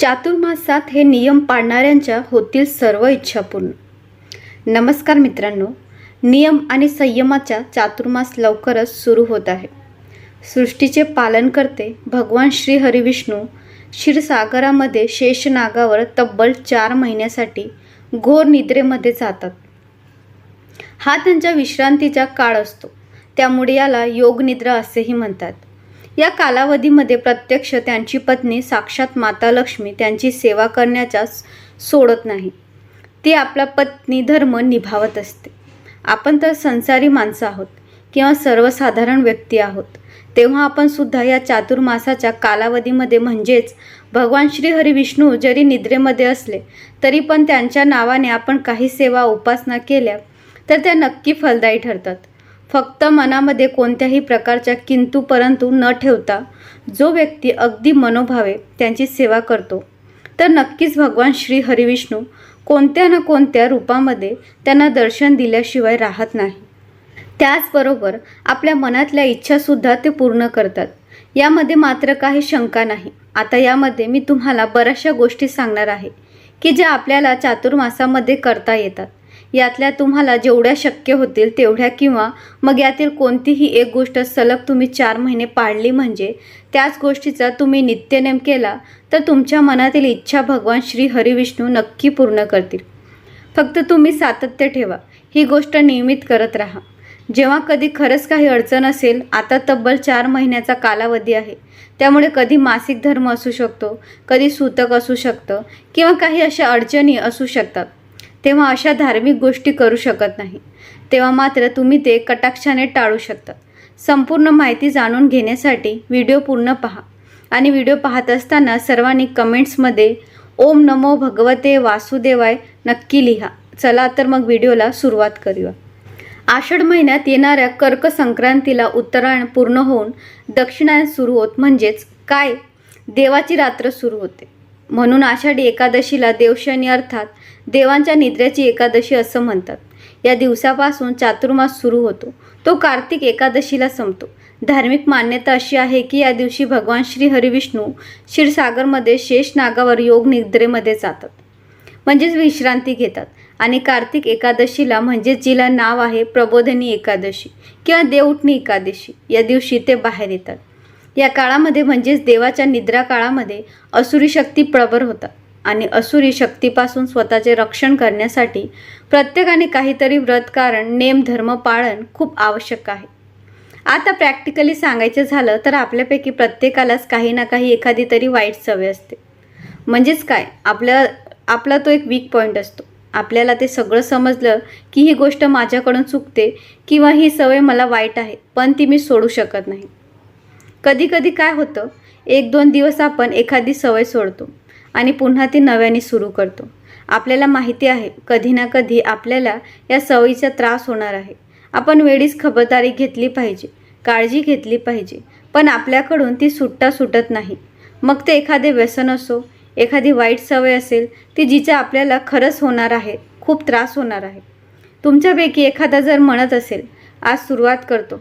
चातुर्मासात हे नियम पाळणाऱ्यांच्या होतील सर्व इच्छा पूर्ण. नमस्कार मित्रांनो नियम आणि संयमाचा चातुर्मास लवकरच सुरू होत आहे. सृष्टीचे पालन करते भगवान श्री हरिविष्णू क्षीरसागरामध्ये शेषनागावर तब्बल चार महिन्यासाठी घोर निद्रेमध्ये जातात. हा त्यांच्या विश्रांतीचा काळ असतो. त्यामुळे याला योगनिद्रा असेही म्हणतात. या कालावधीमध्ये प्रत्यक्ष त्यांची पत्नी साक्षात माता लक्ष्मी त्यांची सेवा करण्याच्या सोडत नाही. ती आपला पत्नी धर्म निभावत असते. आपण तर संसारी माणसं आहोत किंवा सर्वसाधारण व्यक्ती आहोत. तेव्हा आपण सुद्धा या चातुर्मासाच्या कालावधीमध्ये म्हणजेच भगवान श्री हरी विष्णू जरी निद्रेमध्ये असले तरी पण त्यांच्या नावाने आपण काही सेवा उपासना केल्या तर त्या नक्की फलदायी ठरतात. फक्त मनामध्ये कोणत्याही प्रकारच्या किंतू परंतु न ठेवता जो व्यक्ती अगदी मनोभावे त्यांची सेवा करतो. तर नक्कीच भगवान श्री हरिविष्णू कोणत्या ना कोणत्या रूपामध्ये त्यांना दर्शन दिल्याशिवाय राहत नाही. त्याचबरोबर आपल्या मनातल्या इच्छासुद्धा ते पूर्ण करतात. यामध्ये मात्र काही शंका नाही. आता यामध्ये मी तुम्हाला बऱ्याचशा गोष्टी सांगणार आहे की ज्या आपल्याला चातुर्मासामध्ये करता येतात. यातल्या तुम्हाला जेवढ्या शक्य होतील तेवढ्या किंवा मग यातील कोणतीही एक गोष्ट सलग तुम्ही चार महिने पाळली म्हणजे त्याच गोष्टीचा तुम्ही नित्यनेम केला तर तुमच्या मनातील इच्छा भगवान श्री हरिविष्णू नक्की पूर्ण करतील. फक्त तुम्ही सातत्य ठेवा ही गोष्ट नियमित करत राहा. जेव्हा कधी खरंच काही अडचण असेल आता तब्बल चार महिन्याचा कालावधी आहे. त्यामुळे कधी मासिक धर्म असू शकतो कधी सूतक असू शकतं किंवा काही अशा अडचणी असू शकतात. तेव्हा अशा धार्मिक गोष्टी करू शकत नाही. तेव्हा मात्र तुम्ही ते कटाक्षाने टाळू शकता. संपूर्ण माहिती जाणून घेण्यासाठी व्हिडिओ पूर्ण पहा आणि व्हिडिओ पाहत असताना सर्वांनी कमेंट्समध्ये ओम नमो भगवते वासुदेवाय नक्की लिहा. चला तर मग व्हिडिओला सुरुवात करूया. आषाढ महिन्यात येणाऱ्या कर्क संक्रांतीला उत्तरायण पूर्ण होऊन दक्षिणायन सुरू होत म्हणजेच काय? देवाची रात्र सुरू होते. म्हणून आषाढी एकादशीला देवशनी अर्थात देवांच्या निद्रेची एकादशी असं म्हणतात. या दिवसापासून चातुर्मास सुरू होतो. तो कार्तिक एकादशीला संपतो. धार्मिक मान्यता अशी आहे की या दिवशी भगवान श्री हरिविष्णू क्षीरसागरमध्ये शेष नागावर योग निद्रेमध्ये जातात. म्हणजेच विश्रांती घेतात. आणि कार्तिक एकादशीला म्हणजेच जिला नाव आहे प्रबोधनी एकादशी किंवा देवउठणी एकादशी. या दिवशी ते बाहेर येतात. या काळामध्ये म्हणजेच देवाच्या निद्रा काळामध्ये असुरी शक्ती प्रबर होतात. आणि असुरी शक्तीपासून स्वतःचे रक्षण करण्यासाठी प्रत्येकाने काहीतरी व्रत कारण नेम धर्म पाळण खूप आवश्यक आहे. आता प्रॅक्टिकली सांगायचं झालं तर आपल्यापैकी प्रत्येकालाच काही ना काही एखादी तरी वाईट सवय असते. म्हणजेच काय? आपल्या आपला तो एक वीक पॉईंट असतो. आपल्याला ते सगळं समजलं की ही गोष्ट माझ्याकडून चुकते किंवा ही सवय मला वाईट आहे पण ती मी सोडू शकत नाही. कधी कधी काय होतं? एक दोन दिवस आपण एखादी सवय सोडतो. आणि पुन्हा ती नव्याने सुरू करतो. आपल्याला माहिती आहे कधी ना कधी आपल्याला या सवयीचा त्रास होणार आहे. आपण वेळीच खबरदारी घेतली पाहिजे काळजी घेतली पाहिजे पण आपल्याकडून ती सुट्टा सुटत नाही. मग ते एखादे व्यसन असो एखादी वाईट सवय असेल ती जिचा आपल्याला खरंच होणार आहे खूप त्रास होणार आहे. तुमच्यापैकी एखादा जर म्हणत असेल आज सुरुवात करतो.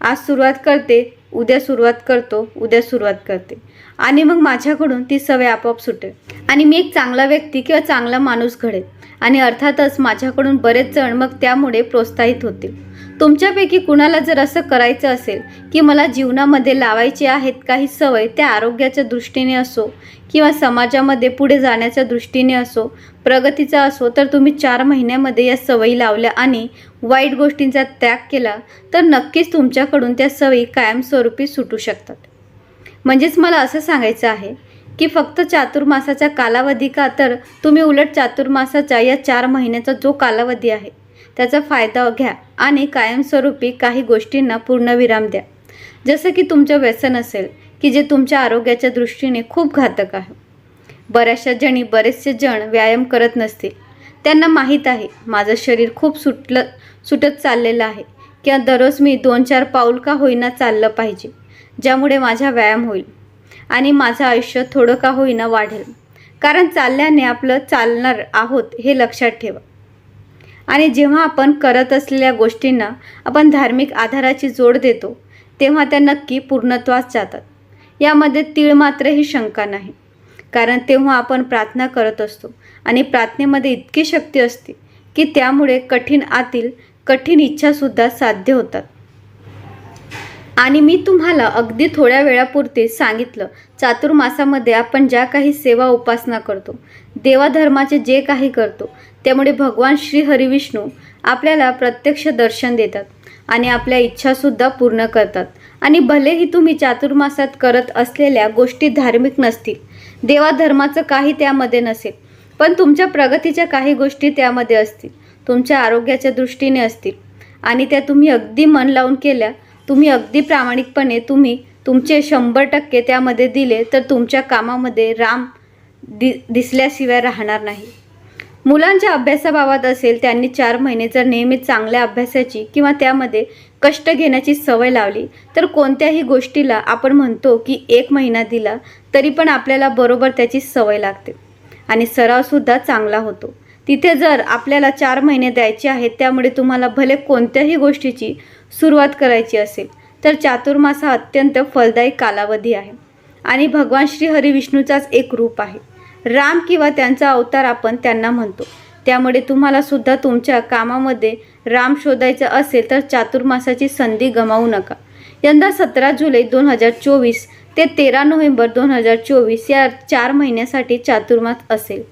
आज सुरुवात करते उद्या सुरुवात करतो उद्या सुरुवात करते. आणि मग माझ्याकडून ती सवय आपोआप सुटेल. आणि मी एक चांगला व्यक्ती किंवा चांगला माणूस घडेल. आणि अर्थातच माझ्याकडून बरेच जण मग त्यामुळे प्रोत्साहित होतील. तुमच्यापैकी कुणाला जर असं करायचं असेल की मला जीवनामध्ये लावायचे आहेत काही सवय त्या आरोग्याच्या दृष्टीने असो किंवा समाजामध्ये पुढे जाण्याच्या दृष्टीने असो प्रगतीचा असो तर तुम्ही चार महिन्यामध्ये या सवयी लावल्या आणि वाईट गोष्टींचा त्याग केला तर नक्कीच तुमच्याकडून त्या सवयी कायमस्वरूपी सुटू शकतात. म्हणजेच मला असं सांगायचं आहे की फक्त चातुर्मासाचा कालावधी का? तर तुम्ही उलट चातुर्मासाच्या या चार महिन्याचा जो कालावधी आहे त्याचा फायदा घ्या आणि कायमस्वरूपी काही गोष्टींना पूर्णविराम द्या. जसं की तुमचं व्यसन असेल की जे तुमच्या आरोग्याच्या दृष्टीने खूप घातक आहे. बऱ्याचशा जणी बरेचसे जण व्यायाम करत नसतील. त्यांना माहीत आहे माझं शरीर खूप सुटलं सुटत चाललेलं आहे. किंवा दररोज मी दोन चार पाऊल का होईना चाललं पाहिजे ज्यामुळे माझा व्यायाम होईल आणि माझं आयुष्य थोडं का होईना वाढेल. कारण चालल्याने आपलं चालणार आहोत हे लक्षात ठेवा. आणि जेव्हा आपण करत असलेल्या गोष्टींना आपण धार्मिक आधाराची जोड देतो तेव्हा त्या नक्की पूर्णत्वास जातात. यामध्ये तीळ मात्र ही शंका नाही. कारण तेव्हा आपण प्रार्थना करत असतो आणि प्रार्थनेमध्ये इतकी शक्ती असते की त्यामुळे कठीण आतील कठीण इच्छासुद्धा साध्य होतात. आणि मी तुम्हाला अगदी थोड्या वेळापुरते सांगितलं चातुर्मासामध्ये आपण ज्या काही सेवा उपासना करतो देवाधर्माचे जे काही करतो त्यामुळे भगवान श्री हरिविष्णू आपल्याला प्रत्यक्ष दर्शन देतात आणि आपल्या इच्छासुद्धा पूर्ण करतात. आणि भलेही तुम्ही चातुर्मासात करत असलेल्या गोष्टी धार्मिक नसतील देवाधर्माचं काही त्यामध्ये नसेल पण तुमच्या प्रगतीच्या काही गोष्टी त्यामध्ये असतील. तुमच्या आरोग्याच्या दृष्टीने असतील. आणि त्या तुम्ही अगदी मन लावून केल्या तुम्ही अगदी प्रामाणिकपणे तुम्ही तुमचे शंभर टक्के त्यामध्ये दिले तर तुमच्या कामामध्ये राम दि दिसल्याशिवाय राहणार नाही. मुलांच्या अभ्यासाबाबत असेल त्यांनी चार महिने जर नेहमी चांगल्या अभ्यासाची किंवा त्यामध्ये कष्ट घेण्याची सवय लावली तर कोणत्याही गोष्टीला आपण म्हणतो की एक महिना दिला तरी पण आपल्याला बरोबर त्याची सवय लागते. आणि सरावसुद्धा चांगला होतो. तिथे जर आपल्याला चार महिने द्यायचे आहेत त्यामुळे तुम्हाला भले कोणत्याही गोष्टीची सुरुवात करायची असेल तर चातुर्मास हा अत्यंत फलदायी कालावधी आहे. आणि भगवान श्री हरिविष्णूचाच एक रूप आहे. राम किंवा त्यांचा अवतार आपण त्यांना म्हणतो. त्यामुळे तुम्हाला सुद्धा तुमच्या कामामध्ये राम शोधायचं असेल तर चातुर्मासाची संधी गमावू नका. यंदा सतरा जुलै दोन हजार चोवीस ते तेरा नोव्हेंबर दोन हजार चोवीस या चार महिन्यासाठी चातुर्मास असेल.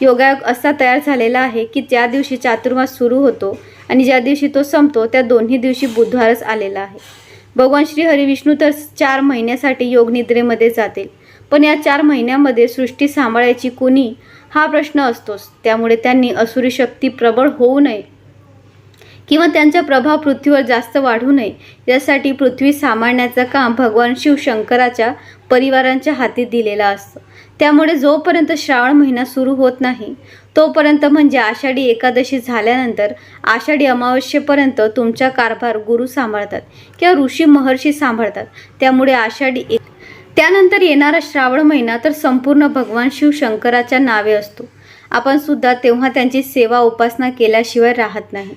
योगायोग असा तयार झालेला आहे की ज्या दिवशी चातुर्मास सुरू होतो आणि ज्या दिवशी तो संपतो त्या दोन्ही दिवशी बुधवारच आलेला आहे. भगवान श्री हरिविष्णू तर चार महिन्यासाठी योगनिद्रेमध्ये जातील. पण या चार महिन्यामध्ये सृष्टी सांभाळायची कुणी? हा प्रश्न असतोच. त्यामुळे त्यांनी असुरी शक्ती प्रबळ होऊ नये किंवा त्यांचा प्रभाव पृथ्वीवर जास्त वाढू नये यासाठी पृथ्वी सांभाळण्याचं काम भगवान शिव शंकराच्या परिवारांच्या हाती दिलेलं असतं. त्यामुळे जोपर्यंत श्रावण महिना सुरू होत नाही तोपर्यंत म्हणजे आषाढी एकादशी झाल्यानंतर आषाढी अमावस्येपर्यंत तुमचा कारभार गुरु सांभाळतात किंवा ऋषी महर्षी सांभाळतात. त्यामुळे आषाढी एक त्यानंतर येणारा श्रावण महिना तर संपूर्ण भगवान शिव शंकराच्या नावे असतो. आपण सुद्धा तेव्हा त्यांची सेवा उपासना केल्याशिवाय राहत नाही.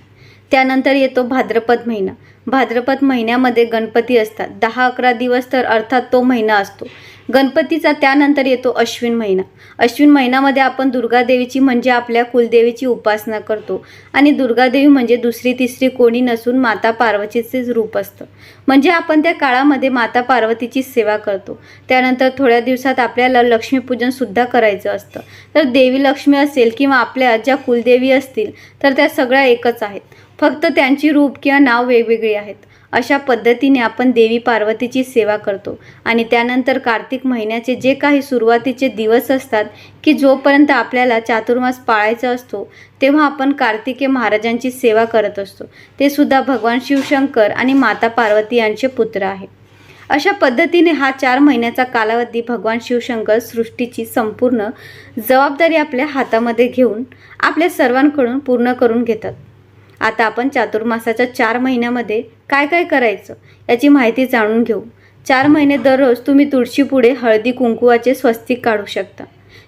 त्यानंतर येतो भाद्रपद महिना. भाद्रपद महिन्यामध्ये गणपती असतात. दहा अकरा दिवस तर अर्थात तो महिना असतो. गणपतीचा त्यानंतर येतो अश्विन महिना. अश्विन महिन्यामध्ये आपण दुर्गादेवीची म्हणजे आपल्या कुलदेवीची उपासना करतो. आणि दुर्गादेवी म्हणजे दुसरी तिसरी कोणी नसून माता पार्वतीचेच रूप असतं. म्हणजे आपण त्या काळामध्ये माता पार्वतीची सेवा करतो. त्यानंतर थोड्या दिवसात आपल्याला लक्ष्मीपूजनसुद्धा करायचं असतं. तर देवी लक्ष्मी असेल किंवा आपल्या ज्या कुलदेवी असतील तर त्या सगळ्या एकच आहेत. फक्त त्यांची रूप किंवा नाव वेगवेगळी आहेत. अशा पद्धतीने आपण देवी पार्वतीची सेवा करतो. आणि त्यानंतर कार्तिक महिन्याचे जे काही सुरुवातीचे दिवस असतात की जोपर्यंत आपल्याला चातुर्मास पाळायचा असतो तेव्हा आपण कार्तिके महाराजांची सेवा करत असतो. ते सुद्धा भगवान शिवशंकर आणि माता पार्वती यांचे पुत्र आहे. अशा पद्धतीने हा चार महिन्याचा कालावधी भगवान शिवशंकर सृष्टीची संपूर्ण जबाबदारी आपल्या हातामध्ये घेऊन आपल्या सर्वांकडून पूर्ण करून घेतात. आता आपण चातुर्मासाच्या चार महिन्यामध्ये काय काय करायचं याची माहिती जाणून घेऊ. चार महिने दररोज तुम्ही तुळशीपुढे हळदी कुंकुवाचे स्वस्तिक काढू शकता.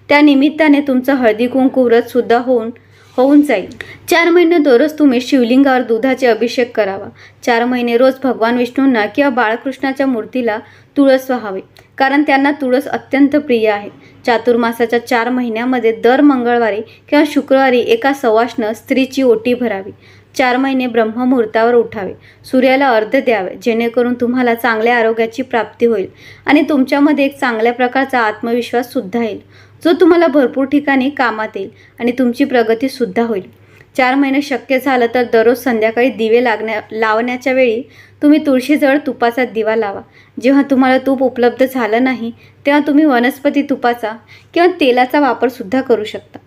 त्या निमित्ताने तुमचं हळदी कुंकू व्रतसुद्धा होऊन होऊन जाईल. चार महिने दररोज तुम्ही शिवलिंगावर दुधाचे अभिषेक करावा. चार महिने रोज भगवान विष्णूंना किंवा बाळकृष्णाच्या मूर्तीला तुळस व्हावे कारण त्यांना तुळस अत्यंत प्रिय आहे. चातुर्मासाच्या चार महिन्यामध्ये दर मंगळवारी किंवा शुक्रवारी एका सवासनं स्त्रीची ओटी भरावी. चार महिने ब्रह्ममुहूर्तावर उठावे. सूर्याला अर्ध द्यावे. जेणेकरून तुम्हाला चांगल्या आरोग्याची प्राप्ती होईल आणि तुमच्यामध्ये एक चांगल्या प्रकारचा आत्मविश्वास सुद्धा येईल. जो तुम्हाला भरपूर ठिकाणी कामात येईल आणि तुमची प्रगतीसुद्धा होईल. चार महिने शक्य झालं तर दररोज संध्याकाळी दिवे लागण्या लावण्याच्या वेळी तुम्ही तुळशीजवळ तुपाचा दिवा लावा. जेव्हा तुम्हाला तूप उपलब्ध झालं नाही तेव्हा तुम्ही वनस्पती तुपाचा किंवा तेलाचा वापरसुद्धा करू शकता.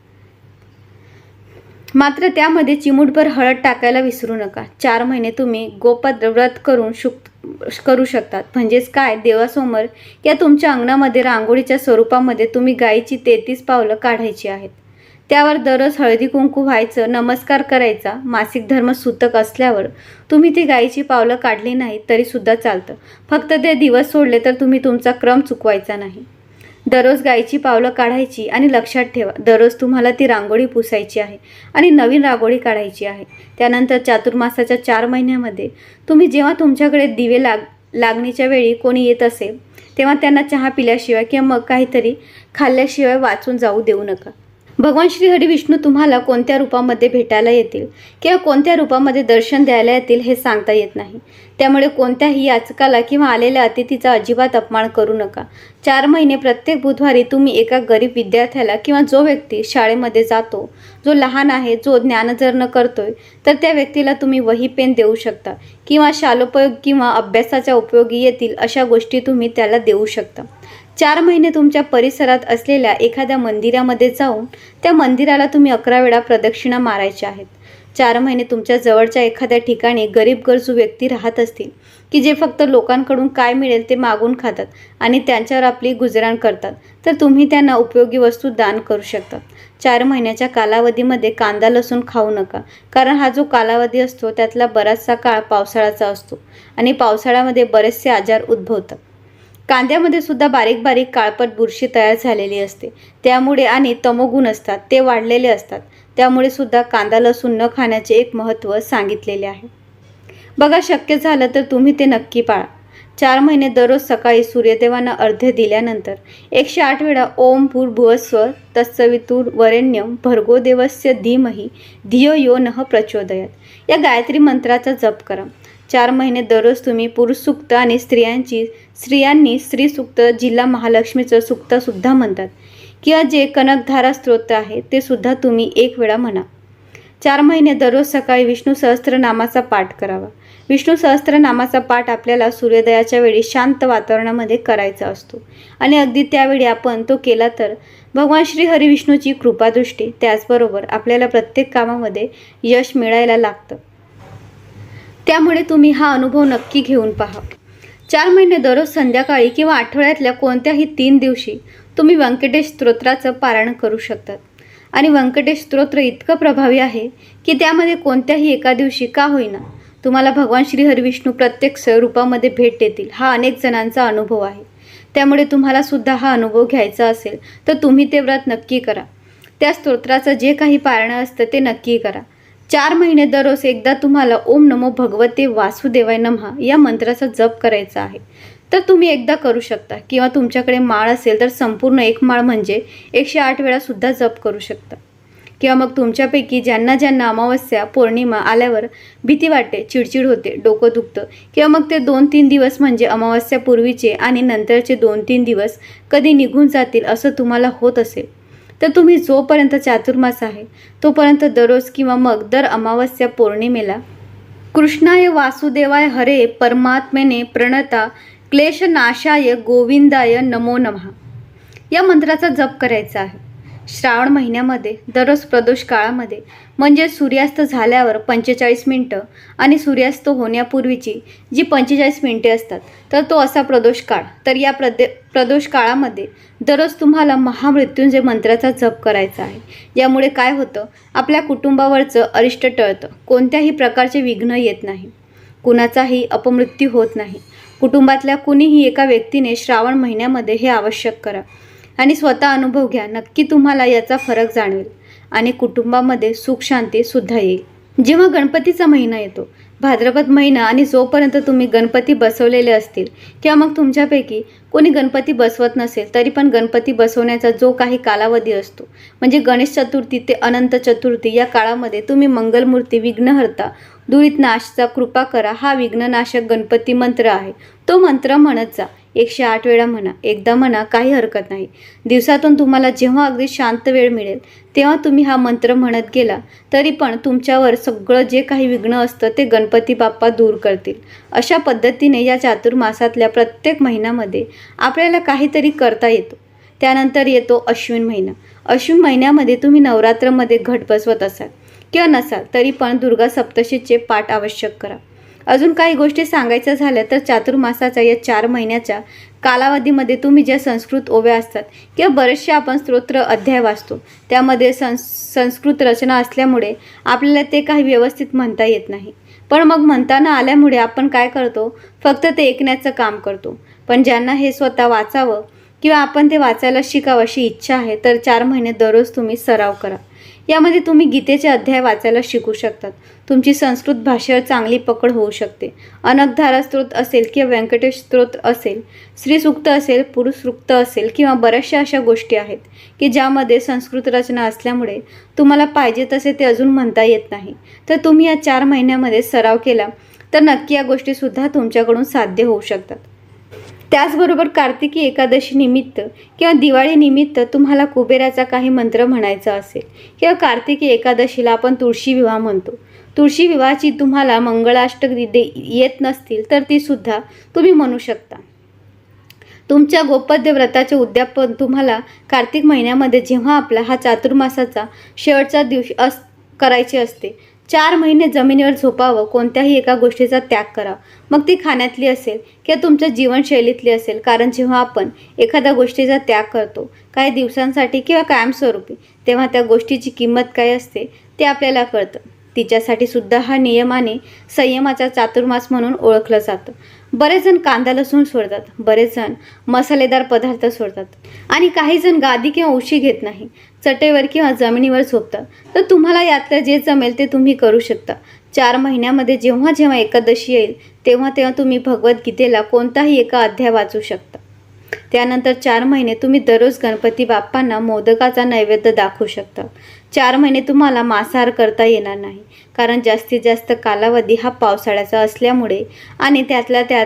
मात्र त्यामध्ये चिमूटभर हळद टाकायला विसरू नका. चार महिने तुम्ही गोपद व्रत करून शुक करू शकतात. म्हणजेच काय? देवासमोर या तुमच्या अंगणामध्ये रांगोळीच्या स्वरूपामध्ये तुम्ही गायीची तेहतीस पावलं काढायची आहेत. त्यावर दररोज हळदी कुंकू व्हायचं नमस्कार करायचा मासिक धर्म सूतक असल्यावर तुम्ही ती गायीची पावलं काढली नाही तरीसुद्धा चालतं. फक्त ते दिवस सोडले तर तुम्ही तुमचा क्रम चुकवायचा नाही. दररोज गायीची पावलं काढायची आणि लक्षात ठेवा दररोज तुम्हाला ती रांगोळी पुसायची आहे आणि नवीन रांगोळी काढायची आहे. त्यानंतर चातुर्मासाच्या चार महिन्यामध्ये तुम्ही जेव्हा तुमच्याकडे दिवे लाग लागणीच्या वेळी कोणी येत असेल तेव्हा त्यांना चहा पिल्याशिवाय किंवा मग काहीतरी खाल्ल्याशिवाय वाचून जाऊ देऊ नका. भगवान श्री हरी विष्णू तुम्हाला कोणत्या रूपामध्ये भेटायला येतील किंवा कोणत्या रूपामध्ये दर्शन द्यायला येतील हे सांगता येत नाही. त्यामुळे कोणत्याही याचकाला किंवा आलेल्या अतिथीचा अजिबात अपमान करू नका. चार महिने प्रत्येक बुधवारी तुम्ही एका गरीब विद्यार्थ्याला किंवा जो व्यक्ती शाळेमध्ये जातो जो लहान आहे जो ज्ञानजर्ण करतोय तर त्या व्यक्तीला तुम्ही वही पेन देऊ शकता किंवा शालोपयोग किंवा अभ्यासाच्या उपयोगी येतील अशा गोष्टी तुम्ही त्याला देऊ शकता. चार महिने तुमच्या परिसरात असलेल्या एखाद्या मंदिरामध्ये जाऊन त्या मंदिराला तुम्ही अकरा वेळा प्रदक्षिणा मारायच्या आहेत. चार महिने तुमच्या जवळच्या एखाद्या ठिकाणी गरीब गरजू व्यक्ती राहत असतील की जे फक्त लोकांकडून काय मिळेल ते मागून खातात आणि त्यांच्यावर आपली गुजराण करतात तर तुम्ही त्यांना उपयोगी वस्तू दान करू शकता चार महिन्याच्या कालावधीमध्ये कांदा लसूण खाऊ नका कारण हा जो कालावधी असतो त्यातला बराचसा काळ पावसाळ्याचा असतो आणि पावसाळ्यामध्ये बरेचसे आजार उद्भवतात. कांद्यामध्ये सुद्धा बारीक बारीक काळपट बुरशी तयार झालेली असते. त्यामुळे आणि तमोगुण असतात ते वाढलेले असतात. त्यामुळे सुद्धा कांदा लसूण न खाण्याचे एक महत्त्व सांगितलेले आहे. बघा शक्य झालं तर तुम्ही ते नक्की पाळा. चार महिने दररोज सकाळी सूर्यदेवांना अर्ध्य दिल्यानंतर एकशे आठ वेळा ओम भूर्भुवस्व तत्सवितुर वरेण्यम भर्गो देवस्य धीमही धियो यो नः प्रचोदयत. या गायत्री मंत्राचा जप करा. चार महिने दररोज तुम्ही पुरुष सुक्त आणि स्त्रियांची स्त्रियांनी स्त्री सुक्त जिल्हा महालक्ष्मीचं सुक्तसुद्धा म्हणतात. किंवा जे कनकधारा स्तोत्र आहे ते सुद्धा तुम्ही एक वेळा म्हणा. चार महिने दररोज सकाळी विष्णू सहस्त्रनामाचा पाठ करावा. विष्णू सहस्त्रनामाचा पाठ आपल्याला सूर्योदयाच्या वेळी शांत वातावरणामध्ये करायचा असतो. आणि अगदी त्यावेळी आपण तो केला तर भगवान श्री हरिविष्णूची कृपादृष्टी त्याचबरोबर आपल्याला प्रत्येक कामामध्ये यश मिळायला लागतं. त्यामुळे तुम्ही हा अनुभव नक्की घेऊन पहा. चार महिने दररोज संध्याकाळी किंवा आठवड्यातल्या कोणत्याही तीन दिवशी तुम्ही व्यंकटेश स्तोत्राचं पारायण करू शकतात. आणि व्यंकटेश स्तोत्र इतकं प्रभावी आहे की त्यामध्ये कोणत्याही एका दिवशी का होईना तुम्हाला भगवान श्री हरिविष्णू प्रत्येक स्वरूपामध्ये भेट देतील. हा अनेक जणांचा अनुभव आहे. त्यामुळे तुम्हाला सुद्धा हा अनुभव घ्यायचा असेल तर तुम्ही ते व्रत नक्की करा. त्या स्तोत्राचं जे काही पारणं असतं ते नक्की करा. चार महिने दररोज एकदा तुम्हाला ओम नमो भगवते वासुदेवाय नमहा या मंत्राचा जप करायचा आहे. तर तुम्ही एकदा करू शकता किंवा तुमच्याकडे माळ असेल तर संपूर्ण एक माळ म्हणजे एकशे आठ वेळासुद्धा जप करू शकता. किंवा मग तुमच्यापैकी ज्यांना ज्यांना अमावस्या पौर्णिमा आल्यावर भीती वाटते चिडचिड होते डोकं दुखतं किंवा मग ते दोन तीन दिवस म्हणजे अमावस्या पूर्वीचे आणि नंतरचे दोन तीन दिवस कधी निघून जातील असं तुम्हाला होत असेल. तर तुम्ही जोपर्यंत चातुर्मास आहे तोपर्यंत दररोज किंवा मग दर अमावस्या पौर्णिमेला कृष्णाय वासुदेवाय हरे परमात्मेने प्रणता क्लेशनाशाय गोविंदाय नमो नमः. या मंत्राचा जप करायचा आहे. श्रावण महिन्यामध्ये दररोज प्रदोष काळामध्ये म्हणजे सूर्यास्त झाल्यावर पंचेचाळीस मिनटं आणि सूर्यास्त होण्यापूर्वीची जी पंचेचाळीस मिनटे असतात तर तो असा प्रदोष काळ. तर या प्रदे प्रदोष काळामध्ये दररोज तुम्हाला महामृत्युंजय मंत्राचा जप करायचा आहे. यामुळे काय होतं? आपल्या कुटुंबावरचं अरिष्ट टळतं. कोणत्याही प्रकारचे विघ्न येत नाही. कुणाचाही अपमृत्यू होत नाही. कुटुंबातल्या कुणीही एका व्यक्तीने श्रावण महिन्यामध्ये हे आवश्यक करा. आणि स्वतः अनुभव घ्या. नक्की तुम्हाला याचा फरक जाणवेल आणि कुटुंबामध्ये सुख शांती सुद्धा येईल. जेव्हा गणपतीचा महिना येतो भाद्रपद महिना आणि जोपर्यंत तुम्ही गणपती बसवलेले असतील किंवा मग तुमच्यापैकी कोणी गणपती बसवत नसेल तरी पण गणपती बसवण्याचा जो काही कालावधी असतो म्हणजे गणेश चतुर्थी ते अनंत चतुर्थी या काळामध्ये तुम्ही मंगलमूर्ती विघ्नहर्ता दुरित नाशचा कृपा करा. हा विघ्ननाशक गणपती मंत्र आहे. तो मंत्र म्हणत जा. एकशे आठ वेळा म्हणा. एकदा म्हणा काही हरकत नाही. दिवसातून तुम्हाला जेव्हा अगदी शांत वेळ मिळेल तेव्हा तुम्ही हा मंत्र म्हणत गेला तरी पण तुमच्यावर सगळं जे काही विघ्न असतं ते गणपती बाप्पा दूर करतील. अशा पद्धतीने या चातुर्मासातल्या प्रत्येक महिन्यामध्ये आपल्याला काहीतरी करता येतो. त्यानंतर येतो अश्विन महिना. अश्विन महिन्यामध्ये तुम्ही नवरात्रमध्ये घट बसवत असाल किंवा नसाल तरी पण दुर्गा सप्तशीचे पाठ आवश्यक करा. अजून काही गोष्टी सांगायच्या झाल्या तर चातुर्मासाच्या या चार महिन्याच्या कालावधीमध्ये तुम्ही ज्या संस्कृत ओव्या असतात किंवा बरेचसे आपण स्तोत्र अध्याय वाचतो त्यामध्ये संस संस्कृत रचना असल्यामुळे आपल्याला ते काही व्यवस्थित म्हणता येत नाही. पण मग म्हणताना आल्यामुळे आपण काय करतो? फक्त ते ऐकण्याचं काम करतो. पण ज्यांना हे स्वतः वाचावं किंवा आपण ते वाचायला शिकावं अशी इच्छा आहे तर चार महिने दररोज तुम्ही सराव करा. यामध्ये तुम्ही गीतेचे अध्याय वाचायला शिकू शकतात. तुमची संस्कृत भाषेवर चांगली पकड होऊ शकते. अनकधारा स्त्रोत असेल किंवा व्यंकटेश स्त्रोत असेल स्त्रीसूक्त असेल पुरुष सूक्त असेल किंवा बऱ्याचशा अशा गोष्टी आहेत की ज्यामध्ये संस्कृत रचना असल्यामुळे तुम्हाला पाहिजे तसे ते अजून म्हणता येत नाही. तर तुम्ही या चार महिन्यामध्ये सराव केला तर नक्की या गोष्टीसुद्धा तुमच्याकडून साध्य होऊ शकतात. त्याचबरोबर कार्तिकी एकादशी निमित्त किंवा दिवाळी निमित्त तुम्हाला कुबेराचा काही मंत्र म्हणायचा असेल किंवा कार्तिकी एकादशीला आपण तुळशी विवाह म्हणतो. तुळशी विवाहाची तुम्हाला मंगळाष्टक दे येत नसतील तर ती सुद्धा तुम्ही म्हणू शकता. तुमच्या गोपद्य व्रताचे उद्यापन तुम्हाला कार्तिक महिन्यामध्ये जेव्हा आपला हा चातुर्मासाचा शेवटचा दिवशी अस करायचे असते चार महिने जमिनीवर झोपावं कोणत्याही एका गोष्टीचा त्याग करा. मग ती खाण्यातली असेल किंवा तुमच्या जीवनशैलीतली असेल कारण जेव्हा आपण एखाद्या गोष्टीचा त्याग करतो काही दिवसांसाठी किंवा कायमस्वरूपी तेव्हा त्या गोष्टीची किंमत काय असते ते आपल्याला कळतं. तिच्यासाठी सुद्धा हा नियमाने संयमाचा चातुर्मास म्हणून ओळखलं जातं. बरेच जण कांदा लसूण सोडतात बरेच जण मसालेदार पदार्थ सोडतात. आणि काही जण गादी किंवा उशी घेत नाही चटेवर किंवा जमिनीवर झोपतात. तर तुम्हाला यातलं जे जमेल ते तुम्ही करू शकता. चार महिन्यामध्ये जेव्हा जेव्हा एकादशी येईल तेव्हा तेव्हा तुम्ही भगवद्गीतेला कोणताही एका अध्याय वाचू शकता. त्यानंतर चार महिने तुम्ही दररोज गणपती बाप्पांना मोदकाचा नैवेद्य दाखवू शकता. चार महिने तुम्हाला मांसाहार करता येणार नाही. कारण जास्तीत जास्त कालावधी हा पावसाळ्याचा असल्यामुळे आणि त्यातल्या त्यात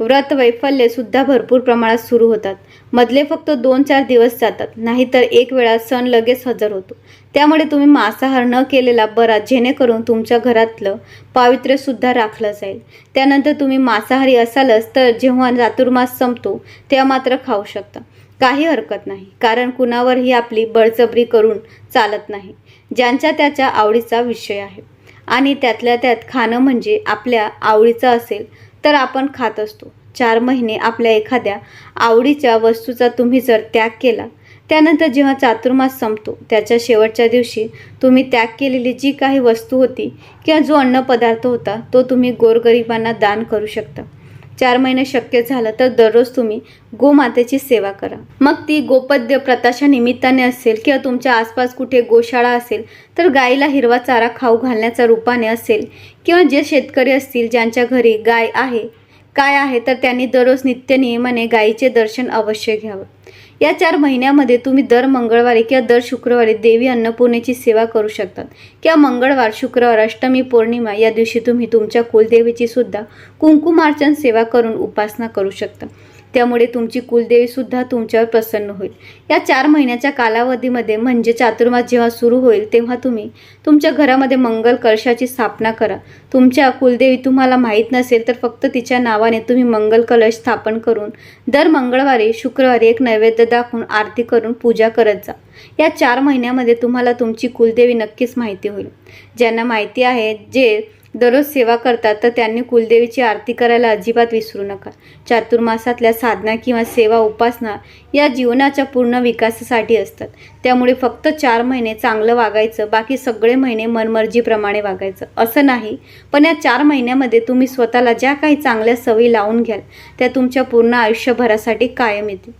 व्रत वैफल्यसुद्धा भरपूर प्रमाणात सुरू होतात. मधले फक्त दोन चार दिवस जातात. नाहीतर एक वेळा सण लगेच हजर होतो. त्यामुळे तुम्ही मांसाहार न केलेला बरा जेणेकरून तुमच्या घरातलं पावित्र्यसुद्धा राखलं जाईल. त्यानंतर तुम्ही मांसाहारी असालच तर जेव्हा चातुर्मास संपतो तेव्हा मात्र खाऊ शकता. काही हरकत नाही. कारण कुणावरही आपली बळजबरी करून चालत नाही. ज्यांच्या त्याच्या आवडीचा विषय आहे. आणि त्यातल्या त्यात खाणं म्हणजे आपल्या आवडीचं असेल तर आपण खात असतो. चार महिने आपल्या एखाद्या आवडीच्या वस्तूचा तुम्ही जर त्याग केला त्यानंतर जेव्हा चातुर्मास संपतो त्याच्या शेवटच्या दिवशी तुम्ही त्याग केलेली जी काही वस्तू होती किंवा जो अन्नपदार्थ होता तो तुम्ही गोरगरिबांना दान करू शकता. चार महिने शक्य झालं तर दररोज तुम्ही गोमातेची सेवा करा. मग ती गोपद्य प्रताशा निमित्ताने असेल किंवा तुमच्या आसपास कुठे गोशाळा असेल तर गाईला हिरवा चारा खाऊ घालण्याच्या रूपाने असेल किंवा जे शेतकरी असतील ज्यांच्या घरी गाय आहे काय आहे तर त्यांनी दररोज नित्यनियमाने गायीचे दर्शन अवश्य घ्यावं. या चार महिन्यामध्ये तुम्ही दर मंगळवारी किंवा दर शुक्रवारी देवी अन्नपूर्णेची सेवा करू शकतात. किंवा मंगळवार शुक्रवार अष्टमी पौर्णिमा या दिवशी तुम्ही तुमच्या कुलदेवीची सुद्धा कुंकुमार्चन सेवा करून उपासना करू शकता. त्यामुळे तुमची कुलदेवीसुद्धा तुमच्यावर प्रसन्न होईल. या चार महिन्याच्या कालावधीमध्ये म्हणजे चातुर्मास जेव्हा सुरू होईल तेव्हा तुम्ही तुमच्या घरामध्ये मंगल कलशाची स्थापना करा. तुमच्या कुलदेवी तुम्हाला माहीत नसेल तर फक्त तिच्या नावाने तुम्ही मंगल कलश स्थापन करून दर मंगळवारी शुक्रवारी एक नैवेद्य दाखवून आरती करून पूजा करत जा. या चार महिन्यामध्ये तुम्हाला तुमची कुलदेवी नक्कीच माहिती होईल. ज्यांना माहिती आहे जे दररोज सेवा करतात तर त्यांनी कुलदेवीची आरती करायला अजिबात विसरू नका. चातुर्मासातल्या साधना किंवा सेवा उपासना या जीवनाच्या पूर्ण विकासासाठी असतात. त्यामुळे फक्त चार महिने चांगलं वागायचं बाकी सगळे महिने मनमर्जीप्रमाणे वागायचं. असं नाही पण या चार महिन्यामध्ये तुम्ही स्वतःला ज्या काही चांगल्या सवयी लावून घ्याल त्या तुमच्या पूर्ण आयुष्यभरासाठी कायम येतील.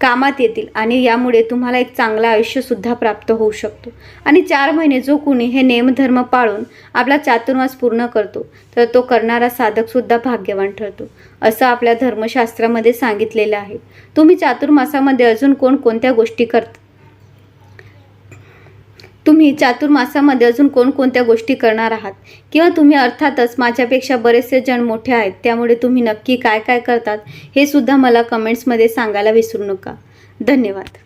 कामात येतील आणि यामुळे तुम्हाला एक चांगलं आयुष्यसुद्धा प्राप्त होऊ शकतो. आणि चार महिने जो कुणी हे नेमधर्म पाळून आपला चातुर्मास पूर्ण करतो तर तो करणारा साधकसुद्धा भाग्यवान ठरतो असं आपल्या धर्मशास्त्रामध्ये सांगितलेलं आहे. तुम्ही चातुर्मासामध्ये अजून कोणकोणत्या गोष्टी करता? तुम्ही चातुर्मासामध्ये अजून कोणकोणत्या गोष्टी करणार आहात? किंवा तुम्ही अर्थातच माझ्यापेक्षा बरेचसे जण मोठे आहेत त्यामुळे तुम्ही नक्की काय काय करतात हे सुद्धा मला कमेंट्समध्ये सांगायला विसरू नका. धन्यवाद.